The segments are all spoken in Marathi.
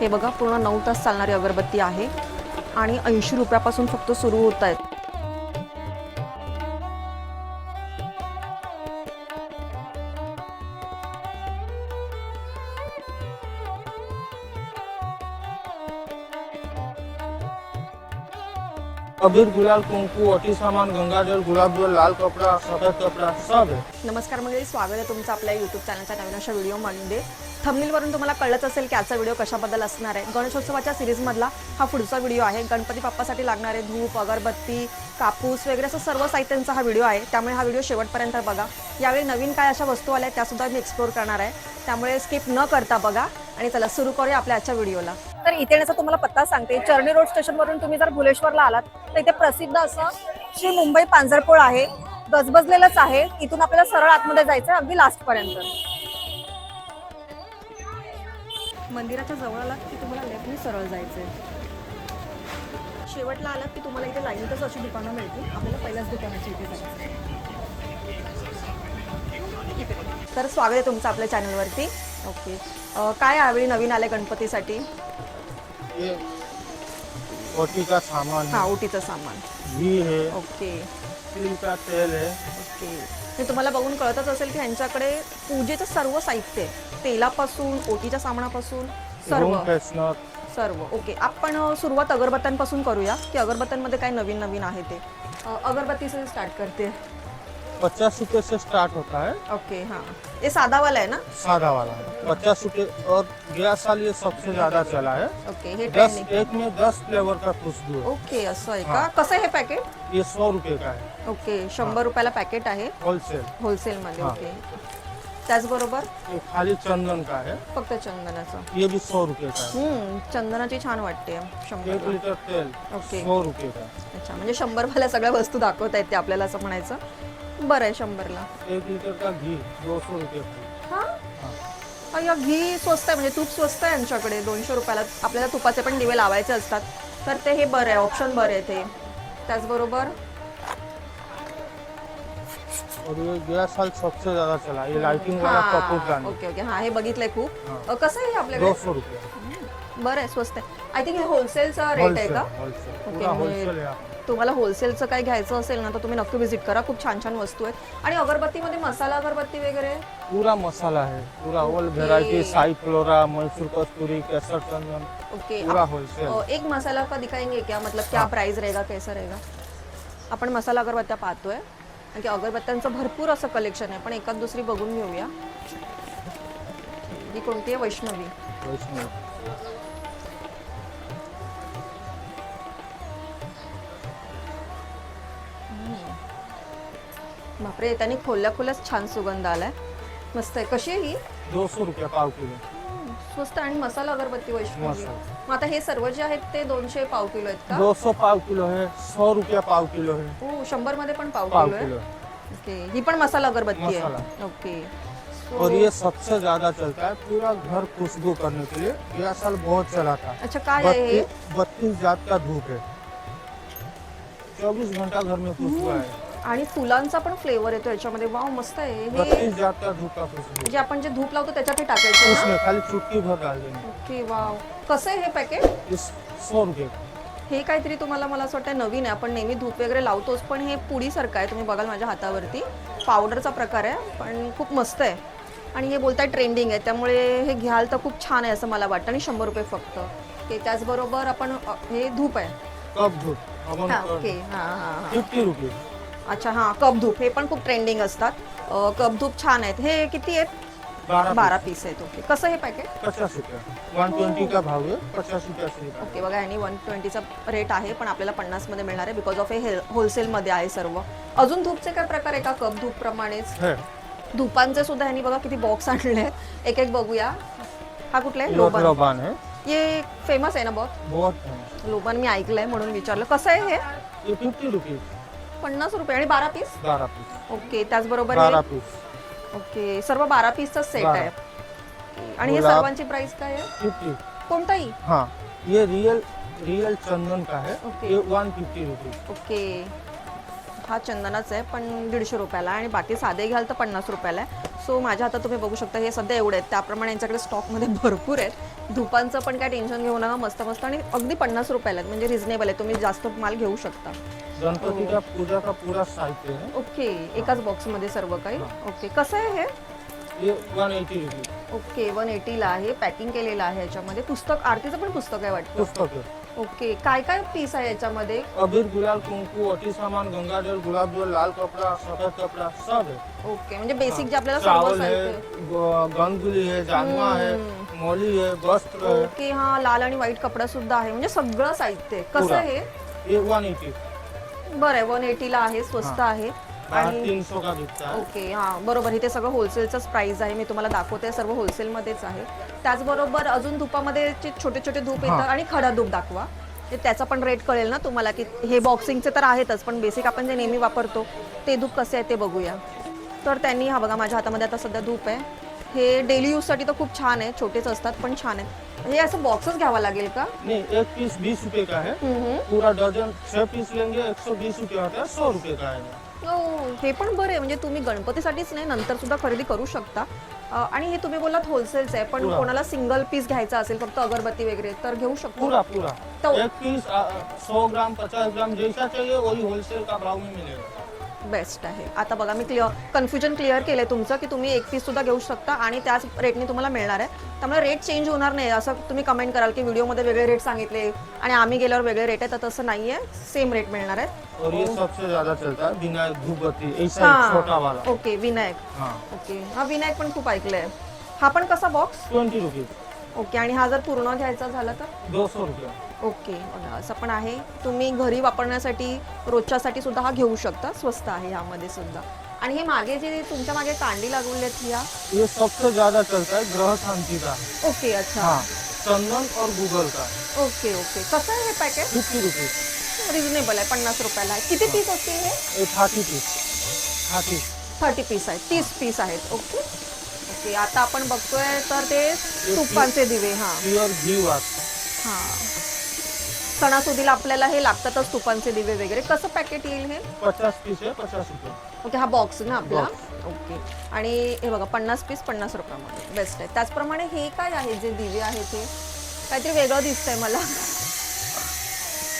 हे बघा पूर्ण नऊ तास चालणारी अगरबत्ती आहे आणि ऐंशी रुपयापासून फक्त सुरू होत आहेत. मधुर गुलाल कुंकू अटी सामान गंगाजल गुलाबजल लाल कपड़ा सफेद कपड़ा सब है नमस्कार मंडळी स्वागत आहे तुमचं आपल्या यूट्यूब चॅनलच्या नवीन अशा व्हिडिओमध्ये थंबनेलवरून तुम्हाला कळलंच असेल की आजचा व्हिडिओ कशाबद्दल असणार आहे. गणेशोत्सवाच्या सिरीजमधला हा पुढचा व्हिडिओ आहे. गणपती बाप्पासाठी लागणारे धूप अगरबत्ती कापूस वगैरे असं सर्व साहित्यांचा हा व्हिडिओ आहे. त्यामुळे हा व्हिडिओ शेवटपर्यंत बघा. यावेळी नवीन काय अशा वस्तू आल्या आहेत त्यासुद्धा मी एक्सप्लोर करणार आहे. त्यामुळे स्किप न करता बघा. आणि चला सुरू करूया आपल्या आजच्या व्हिडिओला तर इथे येण्याचा तुम्हाला पत्ता सांगते. चर्नी रोड स्टेशनवरून तुम्ही जर भुलेश्वरला आलात तर इथे प्रसिद्ध असं श्री मुंबई पांजरपोळ आहे. गजबजलेलंच आहे. इथून आपल्याला सरळ आतमध्ये जायचं आहे अगदी लास्ट पर्यंत. मंदिराच्या जवळ आलात की तुम्हाला लेफ्टने सरळ जायचंय? शेवटला आलात की तुम्हाला इथे लाईनीतच अशी दुकानं मिळतील. आपल्याला पहिल्याच दुकानाची इथे जायचं तर स्वागत आहे तुमचं आपल्या चॅनलवरती ओके काय यावेळी नवीन आले गणपतीसाठी? ये ओटी का सामान हा। ओटीचं सामान। घी है। ओके। तिल का तेल है। ओके। हे तुम्हाला बघून कळतच असेल की ह्यांच्याकडे पूजेचं सर्व साहित्य आहे. तेलापासून ओटीच्या सामानापासून सर्व. रूम फ्रेशनर सर्व. ओके. आपण अ, सुरुवात अगरबत्त्यांपासून करूया की अगरबत्त्यांमध्ये काय नवीन नवीन आहे ते? अ, अगरबत्ती से स्टार्ट करते. पचास रुपए से स्टार्ट होता है। ओके हां। हे साधावाला आहे ना? सादा वाला है। पचास रुपए और गया साल ये सबसे ज्यादा चला है। ओके हे दस ट्रेंडिंग एक में दस फ्लेवर का खुशबू है। ओके असं आहे का। हां. कसं आहे हे पॅकेट ये सौ रुपए का है। ओके शंभर रुपयाला पॅकेट आहे। होलसेल होलसेलमध्ये हां. ओके त्याचबरोबर? ये खाली चंदन का है। फक्त चंदनाचं. ये भी सौ रुपए का है। हम्म, चंदनाची छान वाटते एक शंभर लीटर तेल ओके. सौ रुपए का अच्छा म्हणजे शंभरवाल्या सगळ्या वस्तू दाखवता येते आपल्याला असं म्हणायचं. बरं आहे शंभरला. एक लीटर का घी? दो सौ रुपये हां? घी स्वस्त आहे म्हणजे तूप स्वस्त आहे यांच्याकडे दोनशे रुपयाला आपल्याला तुपाचे पण दिवे लावायचे असतात. तर ते हे बरं आहे ऑप्शन बरं आहे ते. त्याचबरोबर? और ये गया साल सबसे ज्यादा चला. ये लाइटिंग वाला कपूर हां, दानी ओके ओके हां हे बघितलंय खूप. अ, कसं आहे हे दो आपल्याकडे? सौ रुपये. बरं आहे स्वस्त आहे. आय थिंक हे होलसेलचा रेट आहे का? होलसेल ओके, पूरा होलसेल है यहाँ पे। तुम्हाला होलसेलचं काही घ्यायचं असेल ना तर तुम्ही नक्की व्हिजिट करा. खूप छान छान वस्तू आहेत. आणि अगरबत्तीमध्ये मसाला अगरबत्ती वगैरे? पूरा मसाला है पूरा okay. Variety Sai Flora Mysore कस्तूरी केसर चंदन ओके पूरा होलसेल एक मसाला का दिखाएंगे क्या? मतलब क्या. प्राइस रहेगा कैसा रहेगा? आपण मसाला अगरबत्त्या पाहतोय. की अगरबत्त्यांचं भरपूर असं कलेक्शन आहे. पण एकाच दुसरी बघून घेऊया. ही कोणती आहे? वैष्णवी. वैष्णव. बापरे त्यांनी खोलल्या खोल्याच छान सुगंध आलाय. मस्त आहे. कशी आहे ही? दो सौ रुपया पाव किलो. स्वस्त आणि मसाला अगरबत्ती वैष्णवी मसाला. मग आता हे सर्व जे आहेत ते दोनशे पाव किलो आहेत का? दो सौ पाव किलो है सौ रुपया पाव किलो है हो शंभरमध्ये पण पाव पाव किलो आहे. ओके ही पण मसाला अगरबत्ती आहे. मसाला. ओके. और ये सबसे ज्यादा चलता है पूरा घर खुशबू करने के लिए. गया साल बहुत चला था अच्छा काय आहे हे? बत्तीस बत्तीस जात का धूप है. चौबीस घंटा घर में खुशबू है आणि फुलांचा पण फ्लेवर येतो याच्यामध्ये. वाव मस्त आहे. हे धूप म्हणजे आपण जे धूप लावतो त्याच्यात हे टाकायचं ना? उसमें खाली चुटकी भर डाल देंगे ओके वाव कसं आहे हे पॅकेट इस सौ रुपये. का हे काहीतरी तुम्हाला मला असं वाटतं नवीन आहे. आपण नेहमी धूप वगैरे लावतोच पण हे पुडीसारखं आहे. तुम्ही बघाल माझ्या हातावरती. पावडरचा प्रकार आहे पण खूप मस्त आहे. आणि हे बोलताय ट्रेंडिंग आहे. त्यामुळे हे घ्याल तर खूप छान आहे असं मला वाटतं. आणि शंभर रुपये फक्त. ओके त्याचबरोबर आपण अ, हे धूप आहे. धूप. अपन हां ओके हां हां हां. Fifty rupees. अच्छा हां कप धूप हे पण खूप ट्रेंडिंग असतात. अ, कप धूप छान आहेत. हे किती आहेत? बारह बारा पीस आहेत ओके. कसं हे पॅकेट पचास रुपया. वन ट्वेंटी का भाव है पचास रुपया से निकाल ओके बघा यांनी वन ट्वेंटीचा रेट आहे पण आपल्याला पन्नासमध्ये मिळणार आहे बिकॉज ऑफ हे होलसेलमध्ये आहे सर्व. अजून धूपचे काय प्रकार आहे का? कप धूप प्रमाणेच? है. धूपांचे सुद्धा ह्यांनी बघा किती बॉक्स आणले आहेत. एक एक बघूया. हा कुठला आहे? लोबन. लोबान. है ये फेमस आहे ना बहुत? बहुत। लोबन मी ऐकलंय म्हणून विचारलं. कसं आहे हे? ये फिफ्टी रुपीज पन्नास रुपये आणि बारा पीस? बारह पीस. ओके त्याचबरोबर बारह हे? पीस. ओके सर्व बारा पीसचा सेट बारा. आहे. आणि हे गुलाब. सर्वांची प्राइस काय आहे? फिफ्टी कोणताही? हाँ. ये रियल रियल चंदन का है ओके। ये वन फिफ्टी रुपीज ओके. हा चंदनाचा आहे पण दीडशे रुपयाला आहे आणि बाकी साधे घ्याल तर पन्नास रुपयाला आहे. सो माझ्या हातात तुम्ही बघू शकता हे सध्या एवढे आहेत. त्याप्रमाणे यांच्याकडे स्टॉकमध्ये भरपूर आहेत. धुपांचं पण काय टेन्शन घेऊ नका मस्त मस्त आणि अगदी पन्नास रुपयाला आहेत म्हणजे रिझनेबल आहे. तुम्ही जास्त माल घेऊ शकता. का पूजा का पूरा साहित्य है ओके एकाच बॉक्समध्ये सर्व काही? ओके कसं आहे हे? ये one eighty rupees okay one एटीला आहे पॅकिंग केलेलं आहे याच्यामध्ये. पुस्तक आरतीचं पण पुस्तक आहे वाटतं? पुस्तक है ओके काय काय पीस आहे याच्यामध्ये? अबीर गुलाल कुंकू अटी सामान गंगाजल गुलाब जल लाल कपड़ा सफेद कपड़ा सब है ओके म्हणजे बेसिक जे आपल्याला सर्व चावल है साहित्य ग- गंदगुली है जानुआ है मौली है वस्त्र है ओके हा लाल आणि व्हाईट कपडा सुद्धा आहे. म्हणजे सगळं साहित्य आहे. कसं पुरा. आहे? वन एटी बरं आहे वन एटीला आहे स्वस्त आहे. बाहर आणि तीन सौ का बिकता है ओके हा बरोबर. इथे सगळं होलसेलचंच प्राइस आहे. मी तुम्हाला दाखवते सर्व होलसेलमध्येच आहे. त्याचबरोबर अजून धुपामध्ये जे छोटे छोटे धूप येतात. आणि खडा धूप दाखवा. ते त्याचा पण रेट कळेल ना तुम्हाला की हे बॉक्सिंगचे तर आहेतच पण बेसिक आपण जे नेहमी वापरतो ते धूप कसे आहे ते बघूया. तर त्यांनी हा बघा माझ्या हातामध्ये आता सध्या धूप आहे. हे डेली यूजसाठी तर खूप छान आहे. छोटेच असतात पण छान आहेत. हे असं बॉक्सच घ्यावा लागेल का? नहीं एक पीस बीस रुपए का है हम्म. पूरा डजन छह पीस लेंगे एक सौ बीस रुपये होता है सौ रुपये का आएगा हो हे पण बरं आहे. म्हणजे तुम्ही गणपतीसाठीच नाही नंतर सुद्धा खरेदी करू शकता. अ, आणि हे तुम्ही बोलात होलसेलच आहे पण पुरा. कोणाला सिंगल पीस घ्यायचा असेल फक्त अगरबत्ती वगैरे तर घेऊ शकतो? पूरा पूरा. तो- एक पीस सौ ग्राम पचास ग्राम जैसा चाहिए वही होलसेल का भाव में मिलेगा. बेस्ट आहे. आता बघा मी क्लिअर कन्फ्युजन क्लिअर केलंय तुमचं की तुम्ही एक पीस सुद्धा घेऊ शकता आणि त्याच रेटने तुम्हाला मिळणार आहे. त्यामुळे रेट चेंज होणार नाही असं तुम्ही कमेंट कराल की व्हिडिओमध्ये वेगळे रेट सांगितले आणि आम्ही गेल्यावर वेगळे रेट आहे तर तसं नाहीये. सेम रेट मिळणार आहेत और ये सबसे ज्यादा चलता है बिना धूपबत्ती ऐसा एक छोटा वाला. हा ओके विनायक. हाँ. ओके हा विनायक पण खूप ऐकलंय. हा पण कसा बॉक्स ट्वेंटी रुपीज ओके आणि हा जर पूर्ण घ्यायचा झाला तर? दो सौ रुपया. ओके. असं पण आहे. तुम्ही घरी वापरण्यासाठी रोजच्यासाठी सुद्धा हा घेऊ शकता. स्वस्त आहे यामध्ये सुद्धा. आणि हे मागे जे तुमच्या मागे कांडी लागवली ये? सबसे ज्यादा चलता है ग्रह शांति का ओके अच्छा. हाँ. चंदन और गूगल का ओके ओके. कसं आहे हे पॅकेट फिफ्टी रुपीज. रिझनेबल आहे पन्नास रुपयाला आहे. किती पीस असतील हे? हाथी पीस थर्टी पीस आहेत तीस पीस आहेत. ओके. ओके आता आपण बघतोय तर ते तुपांचे दिवे हां. प्योर घी वाट हां. सणासुदीला आपल्याला हे लागतातच तुपांचे दिवे वगैरे. कसं पॅकेट येईल हे? पचास पीस है पचास रुपये. ओके हा बॉक्स ना आपला? ओके. आणि हे बघा पन्नास पीस पन्नास रुपयामध्ये. बेस्ट आहे. त्याचप्रमाणे हे काय आहे जे दिवे आहेत हे? काहीतरी वेगळं दिसतंय मला.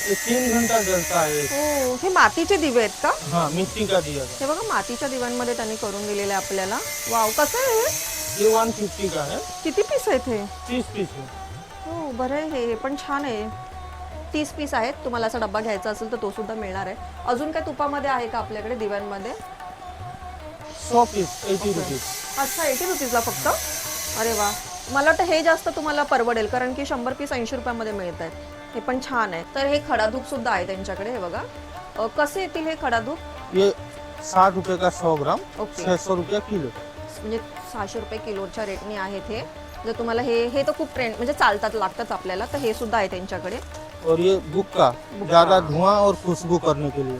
ये तीन घंटा जलता है। हो हे मातीचे दिवे आहेत का? हाँ का दिया हे बघा मातीच्या दिव्यांमध्ये त्यांनी करून दिलेलं आहे आपल्याला. वाव कसं आहे हे? ये वन फिफ्टी का है किती पीस आहेत हे? तीस पीस है हो बरं आहे हे. हे पण छान आहे. तीस पीस आहेत. तुम्हाला असा डब्बा घ्यायचा असेल तर तो सुद्धा मिळणार आहे. अजून काय तुपामध्ये आहे का आपल्याकडे दिव्यांमध्ये? सौ पीस एटी रुपीज अच्छा एटी रुपीजला फक्त? अरे वा. मला वाटतं हे जास्त तुम्हाला परवडेल कारण की शंभर पीस ऐंशी रुपयामध्ये मिळत आहेत. हे पण छान आहे. तर हे खडाधूप सुद्धा आहे त्यांच्याकडे हे बघा. अ, कसे येतील हे खडाधूप? ये साठ रुपए का सौ ग्राम ओके छह सौ रुपया किलो. म्हणजे सहाशे रुपये किलोच्या रेटने आहेत हे. जर तुम्हाला हे हे तर खूप ट्रेंड म्हणजे चालतात लागतात आपल्याला तर हे सुद्धा आहे त्यांच्याकडे. और ये बुक्का ज्यादा धुआं और खुशबू करने के लिए।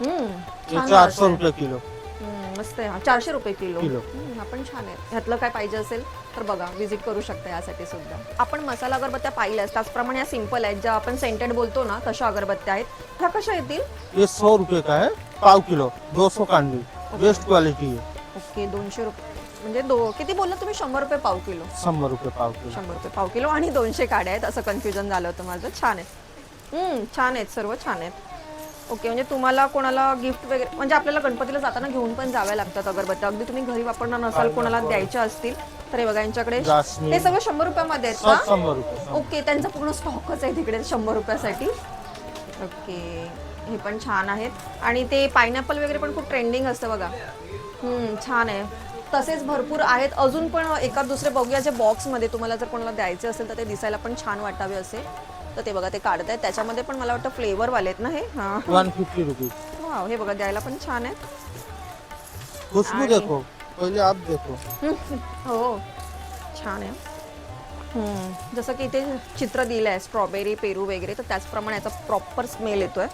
हम्म, ये छान चार सौ. रुपये किलो। हम्म, मस्त आहे. हा चारशे रुपये किलो. किलो. हम्म, हा पण छान आहे. ह्यातलं काय पाहिजे असेल तर बघा विजिट करू शकता यासाठी सुद्धा. आपण मसाला अगरबत्त्या पाहिल्यास त्याचप्रमाणे या सिंपल आहेत ज्या आपण सेंटेड बोलतो ना तशा अगरबत्त्या आहेत. ह्या कशा येतील? ये सौ रुपए का है? पाव किलो. दो सौ कांडी. बेस्ट क्वालिटी है. ओके दोनशे रुपये. म्हणजे दो किती बोलला तुम्ही? शंभर रुपये पाव किलो. शंभर रुपये पाव किलो. शंभर रुपये पाव किलो आणि दोनशे काड्या आहेत. असं कन्फ्युजन झालं होतं माझं. छान हम्म, छान आहेत. सर्व छान आहेत. ओके म्हणजे तुम्हाला कोणाला गिफ्ट वगैरे म्हणजे आपल्याला गणपतीला जाताना घेऊन पण जाव्या लागतात अगरबत्त्या. अगदी तुम्ही घरी वापरणार नसाल कोणाला द्यायच्या असतील तर हे बघा यांच्याकडे जास्मिन. हे सगळं शंभर रुपयामध्ये आहेत का? शंभर रुपये शंभर। ओके त्यांचा पूर्ण स्टॉकच आहे तिकडे शंभर रुपयासाठी. ओके हे पण छान आहेत. आणि ते पायनॅपल वगैरे पण खूप ट्रेंडिंग असतं बघा. हम्म, छान आहे. तसेच भरपूर आहेत. अजून पण एका दुसरे बघूया जे बॉक्समध्ये तुम्हाला जर कोणाला द्यायचे असेल तर ते दिसायला पण छान वाटावे असे. तर ते बघा ते काढतायत. त्याच्यामध्ये पण मला वाटतं फ्लेवरवाले आहेत ना हे? हां. वन फिफ्टी रुपीज वाव हे बघा द्यायला पण छान आहे. खुशबू आणि- देखो. पहले आप देखो. हो छान आहे. हम्म, जसं की इथे चित्र दिलं आहे स्ट्रॉबेरी पेरू वगैरे तर त्याचप्रमाणे याचा प्रॉपर स्मेल येतोय.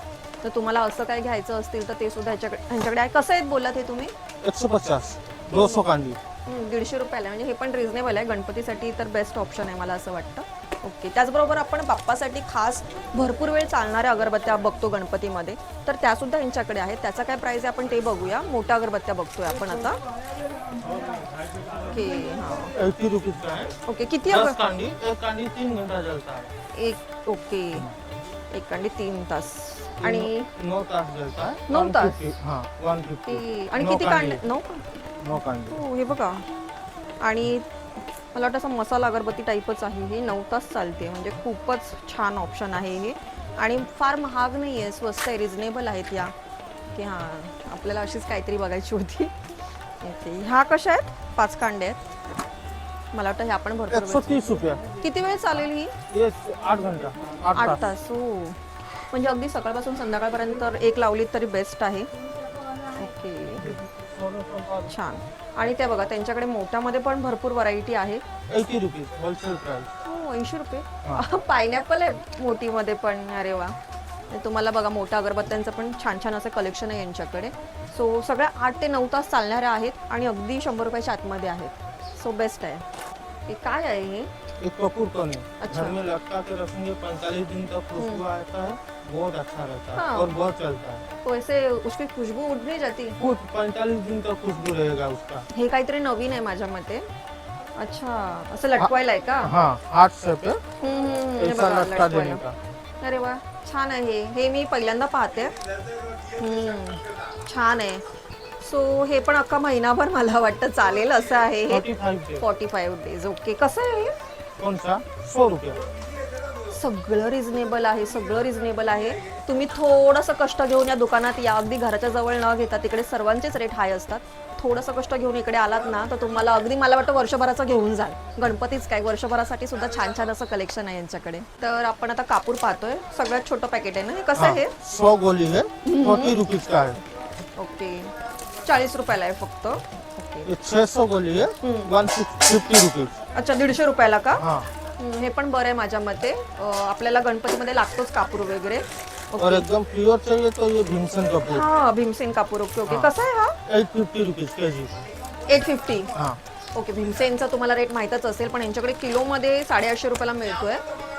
तर तुम्हाला असं काय घ्यायचं असतील तर ते सुद्धा ह्याच्याकडे ह्यांच्याकडे आहे. कसं आहेत बोललात हे तुम्ही? एक सौ पचास. दो सौ कांडी हम्म, दीडशे रुपयाला आहे. म्हणजे हे पण रिझनेबल आहे. गणपतीसाठी तर बेस्ट ऑप्शन आहे मला असं वाटतं. ओके त्याचबरोबर आपण बाप्पासाठी खास भरपूर वेळ चालणाऱ्या अगरबत्त्या बघतो गणपतीमध्ये. तर त्या सुद्धा यांच्याकडे आहेत. त्याचा काय प्राइस आहे आपण ते बघूया. मोठ्या अगरबत्त्या बघतोय आपण आता. ओके हां. एटी रुपीज का है ओके किती दस अगर कांडी एक कांडी तीन घंटा जलता है एक ओके एक आणि तीन तास. आणि नौ तास जलता है नौ तास? 150 हाँ. वन ती फिफ्टी आणि किती कांडे कांडी. नऊ हो हे बघा. आणि मला वाटतं असं मसाला अगरबत्ती टाईपच आहे. हे नऊ तास चालते. म्हणजे खूपच छान ऑप्शन आहे हे. आणि फार महाग नाही आहे स्वस्त आहे. रिजनेबल आहेत या. की हां आपल्याला अशीच काहीतरी बघायची होती. ओके. ह्या कशा आहेत? पाच कांडे आहेत. मला वाटतं ह्या पण भरपूर तीस रुपया. किती वेळ चालेल ही? ये आठ घंटा. आठ आठ तास. तास. हो. म्हणजे अगदी सकाळपासून संध्याकाळपर्यंत एक लावलीत तरी बेस्ट आहे. ओके. छान. आणि ते बघा त्यांच्याकडे मोठ्यामध्ये पण भरपूर व्हरायटी आहे. एटी रुपीज होलसेल प्राइस हो ऐंशी रुपये. पायनॅपल आहे मोठीमध्ये पण अरे वा. तुम्हाला बघा मोठ्या अगरबत्त्यांचं पण छान छान असं कलेक्शन आहे यांच्याकडे. सो सगळ्या आठ ते नऊ तास चालणाऱ्या आहेत आणि अगदी शंभर रुपयाच्या आतमध्ये आहेत. सो बेस्ट आहे. हे काय आहे हे? एक कपूर कनी अच्छा। घर में लटका के रखेंगे पैंतालीस दिन तक खुशबू आता. है बहुत अच्छा रहता है हाँ। और बहुत चलता है। तो ऐसे उसकी खुशबू उड नहीं जाती। कुछ पैंतालीस दिन तक खुशबू रहेगा उसका। हे काहीतरी नवीन आहे माझ्या मते। अच्छा असं लटकवायला आहे का? हाँ हाथ से पे हम्म, हम्म, हम्म, हे ऐसा बघा, लटका देने लटकवायला. का? अरे वा छान आहे हे. मी पहिल्यांदा पाहते. हम्म, छान आहे. सो हे पण अख्खा महिनाभर मला वाटतं चालेल असं आहे हे. Forty five forty five days okay कसं आहे हे? कौन सा सौ रुपया. सगळं रिझनेबल आहे सगळं रिझनेबल आहे. तुम्ही थोडंसं कष्ट घेऊन या दुकानात या अगदी घराच्या जवळ न घेता तिकडे सर्वांचेच रेट हाय असतात. थोडंसं कष्ट घेऊन इकडे आलात ना तर तुम्हाला अगदी मला वाटतं वर्षभराचं घेऊन जाल. गणपतीच काय वर्षभरासाठी सुद्धा छान छान असं कलेक्शन आहे यांच्याकडे. तर आपण आता कापूर पाहतोय. सगळ्यात छोटं पॅकेट आहे ना हे? कसं आहे? हाँ, सौ गोली है फोर्टी रुपीज का है ओके. चाळीस रुपयाला आहे फक्त. ओके ये छह सौ गोली है वन फिफ्टी रुपीज. अच्छा दीडशे रुपयाला का? हाँ. हे पण बरं आहे माझ्या मते. आपल्याला गणपतीमध्ये लागतोच कापूर वगैरे. और एकदम प्योर चाहिए तो ये भीमसन कपूर. हा भीमसेन कापूर. Okay okay. कसा आहे हा? Eight fifty rupees K G. Eight fifty हाँ. ओके भीमसेनचा तुम्हाला रेट माहीतच असेल पण यांच्याकडे किलोमध्ये साडेआठशे रुपयाला मिळतोय.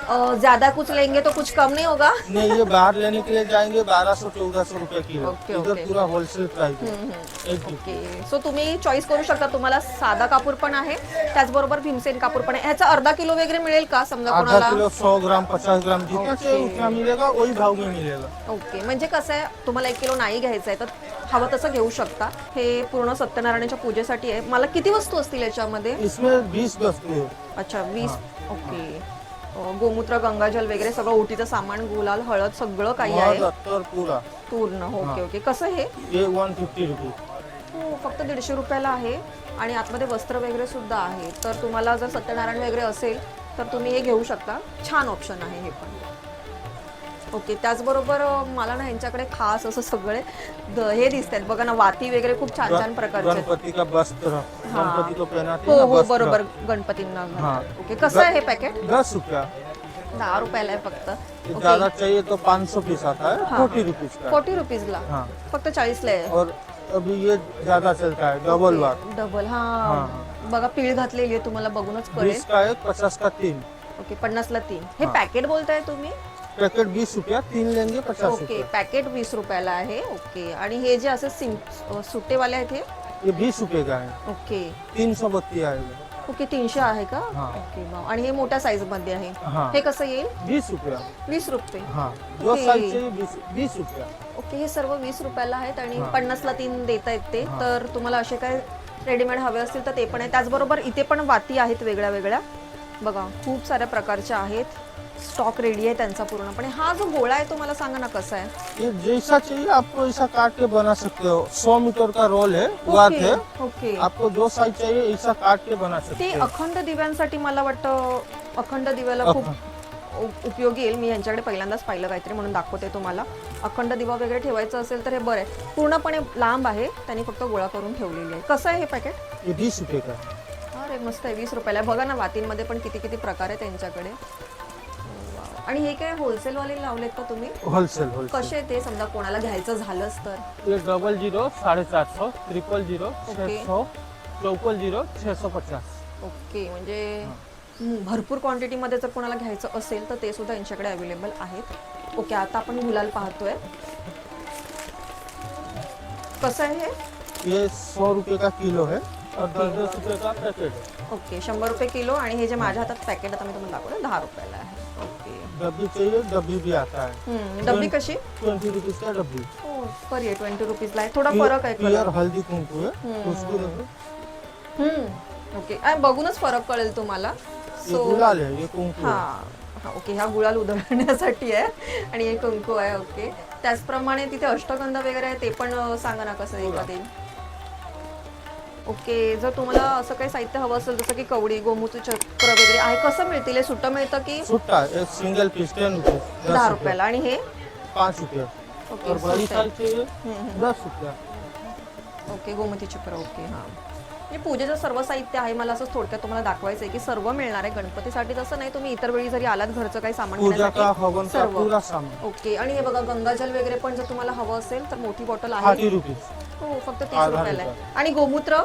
ज्यादा कुछ लेंगे तो कुछ कम नहीं होगा? नहीं ये बाहर लेने के लिए जाएंगे बारह सौ चौदह सौ रुपए किलो। ओके, इधर ओके। पूरा होलसेल प्राइस ओके। सो तुम्ही चॉईस करू शकता तुम्हाला साधा कापूर पण आहे त्याचबरोबर भीमसेन कापूर पण आहे. ह्याचा अर्धा किलो वगैरे मिळेल का? समजा आधा कोणाला? किलो सौ ग्राम पचास ग्राम जितना चाहिए उतना मिलेगा वही भाव में मिलेगा ओके. म्हणजे कसं आहे तुम्हाला एक किलो नाही घ्यायचं आहे तर हवं तसं घेऊ शकता. हे पूर्ण सत्यनारायणाच्या पूजेसाठी आहे. मला किती वस्तू असतील याच्यामध्ये? इसमें बीस वस्तु है अच्छा वीस. ओके. गोमूत्र गंगाजल वगैरे सगळं ओटीचं सामान गुलाल हळद सगळं काही आहे. पूरा पूर्ण ओके ओके. कसं हे? ये वन फिफ्टी रुपीज हो फक्त दीडशे रुपयाला आहे आणि आतमध्ये वस्त्र वगैरे सुद्धा आहे. तर तुम्हाला जर सत्यनारायण वगैरे असेल तर तुम्ही हे घेऊ शकता. छान ऑप्शन आहे हे पण. ओके त्याचबरोबर मला ना यांच्याकडे खास असं सगळे द- हे दिसत आहेत बघा ना वाती वगैरे खूप छान छान प्रकारचे आहेत. गणपति का वस्त्र गणपति को पहनाते हो हैं हो वस्त्र बरोबर गणपतींना हाँ। ओके कसं आहे हे पॅकेट? दस रुपया. दहा रुपयाला आहे फक्त. ज्यादा चाहिए तो पाँच सौ पीस आता है हाँ। फोर्टी रुपीज का फोर्टी रुपीजला? हाँ. फक्त चाळीसला आहे. और अभी ये ज्यादा चलता है डबल बार डबल हा. हा. बघा पीळ घातलेली आहे तुम्हाला बघूनच कळेल. बीस का एक पचास का तीन. ओके पन्नासला तीन. हे. पॅकेट बोलताय तुम्ही? पैकेट बीस रुपया तीन लेंगे पचास ओके रुपया. पॅकेट वीस रुपयाला आहे. ओके आणि हे जे असे सिं अ, सुट्टेवाले आहेत हे? ये बीस रुपए का है ओके तीन सौ बत्ती आएगा ओके तीनशे आहे का? हा. ओके. आणि हे मोठ्या साईजमध्ये आहे. हाँ. हे कसं येईल? बीस रुपया. वीस रुपये. हाँ. जो ओके. साइज चाहिए बीस बीस रुपया. ओके हे सर्व वीस रुपयाला आहेत आणि हा. पन्नासला तीन देत आहेत ते. तर तुम्हाला असे काय रेडीमेड हवे असतील तर ते पण आहे. त्याचबरोबर इथे पण वाती आहेत वेगळ्या वेगळ्या बघा खूप साऱ्या प्रकारच्या आहेत. स्टॉक रेडी आहे त्यांचा पूर्णपणे. हा जो गोळा आहे तो मला सांगा ना कसा आहे? ये जैसा चाहिए आपको ऐसा काट के बना सकते हो. सौ मीटर का रोल है है. ओके. आपको जो साइज चाहिए ऐसा काट के बना सकते ते हो. अखंड दिव्यांसाठी मला वाटतं अखंड दिव्याला खूप उ- उपयोगी येईल. मी यांच्याकडे पहिल्यांदाच पाहिलं काहीतरी म्हणून दाखवते तुम्हाला. अखंड दिवा वगैरे ठेवायचं असेल तर हे बरं आहे. पूर्णपणे लांब आहे. त्यांनी फक्त गोळा करून ठेवलेली आहे. कसं आहे हे पॅकेट ये बीस रुपए का? अरे मस्त आहे वीस रुपयाला आहे. बघा ना वातींमध्ये पण किती किती प्रकार आहे त्यांच्याकडे. आणि हे काय होलसेलवाले लावलेत का तुम्ही? होलसेल होलसेल कसे ते? समजा कोणाला घ्यायचं झालंच तर ये डबल जीरो साढ़े सात सौ ट्रिपल जीरो ओके. सौ चौपल जीरो छः सौ पचास. ओके म्हणजे भरपूर क्वांटिटीमध्ये जर कोणाला घ्यायचं असेल तर ते सुद्धा यांच्याकडे अवेलेबल आहेत. ओके आता आपण गुलाल पाहतोय. कसं आहे हे? ये सौ रुपये का किलो है और दस दस रुपये का पैकेट है ओके शंभर रुपये किलो आणि हे जे माझ्या हातात पॅकेट आता मी तुम्हाला दाखवलं दहा रुपयाला आहे. डब्बी चाहिए डब्बी भी आता है हम्म, डब्बी कशी? ट्वेंटी रुपीज का डब्बी हो पर आहे ट्वेंटी रुपीजला आहे. थोडा फरक आहे कलर. हल्दी कुंकू है खुशबू देखो हम्म ओके आ, बघूनच फरक कळेल तुम्हाला. ये सो गुलाल है ये कुंकू हा है हा ओके ह्या गुळाल उधळण्यासाठी आहे आणि हे कुंकू आहे ओके त्याचप्रमाणे तिथे अष्टगंध वगैरे आहे ते पण अ, सांगा ना कसं देतात ते ओके जर तुम्हाला असं काही साहित्य हवं असेल जसं की कवडी गोमूत्र चक्र वगैरे आहे कसं मिळतील? हे सुट्टं मिळतं की एक सिंगल पीस टेन रुपीज दहा रुपये. रुपयाला. आणि हे? पाँच रुपये. ओके और बड़ी सुट्टं दस रुपया. ओके गोमती चक्र ओके हां. म्हणजे पूजेचं सर्व साहित्य आहे मला असं थोडक्यात तुम्हाला दाखवायचं आहे की सर्व मिळणार आहे गणपतीसाठी. तसं नाही तुम्ही इतर वेळी जरी आलात घरचं काही सामान पूजा का घेण्यासाठी हवन का सर्व. पूरा सामान. ओके आणि हे बघा गंगाजल वगैरे पण जर तुम्हाला हवं असेल तर मोठी बॉटल आहे. हो फक्त तीस रुपयाला आहे. आणि गोमूत्र?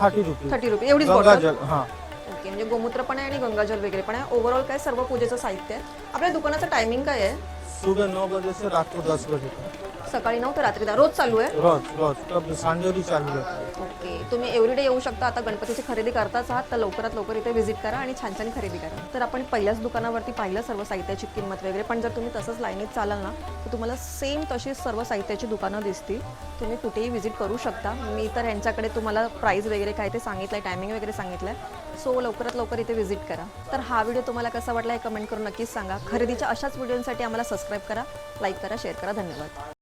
Thirty rupees. थर्टी रुपये एवढीच बॉटल जल हाँ. ओके म्हणजे गोमूत्र पण आहे आणि गंगाजल वगैरे पण आहे. ओव्हरऑल काय सर्व पूजेचं साहित्य आहे? आपल्या दुकानाचं टायमिंग काय आहे? सुबह नौ बजे से रात को दस बजे तक सकाळी नऊ ते रात्री दहा. रोज चालू आहे? रोज रोज. सांजेरी चालू रहता है ओके. तुम्ही एव्हरीडे येऊ शकता. आता गणपतीची खरेदी करताच आहात तर लवकरात लवकर इथे व्हिजिट करा आणि छान छान खरेदी करा. तर आपण पहिल्याच दुकानावरती पाहिलं सर्व साहित्याची किंमत वगैरे. पण जर तुम्ही तसंच लाईनीत चालाल ना तर तुम्हाला सेम तशीच सर्व साहित्याची दुकानं दिसतील. तुम्ही कुठेही व्हिजिट करू शकता. मी तर यांच्याकडे तुम्हाला प्राईस वगैरे काय ते सांगितलं आहे टायमिंग वगैरे सांगितलं आहे सो लवकरात लवकर इथे व्हिजिट करा. तर हा व्हिडिओ तुम्हाला कसा वाटला हे कमेंट करून नक्कीच सांगा. खरेदीच्या अशाच व्हिडिओसाठी आम्हाला सबस्क्राईब करा लाईक करा शेअर करा. धन्यवाद.